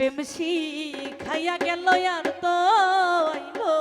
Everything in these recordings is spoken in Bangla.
প্রেমসি খাইয়া গেল আর তো আইলো।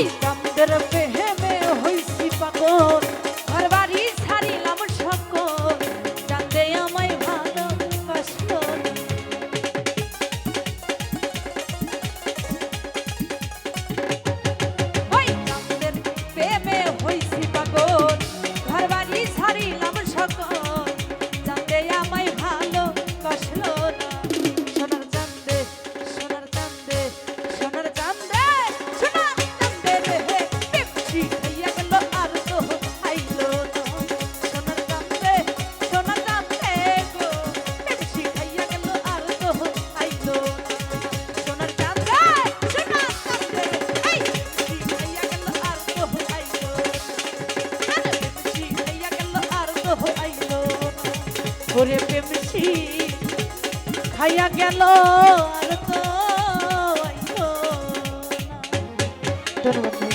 Ei! ওরে পেপসি খাইয়া গেল আর তো না।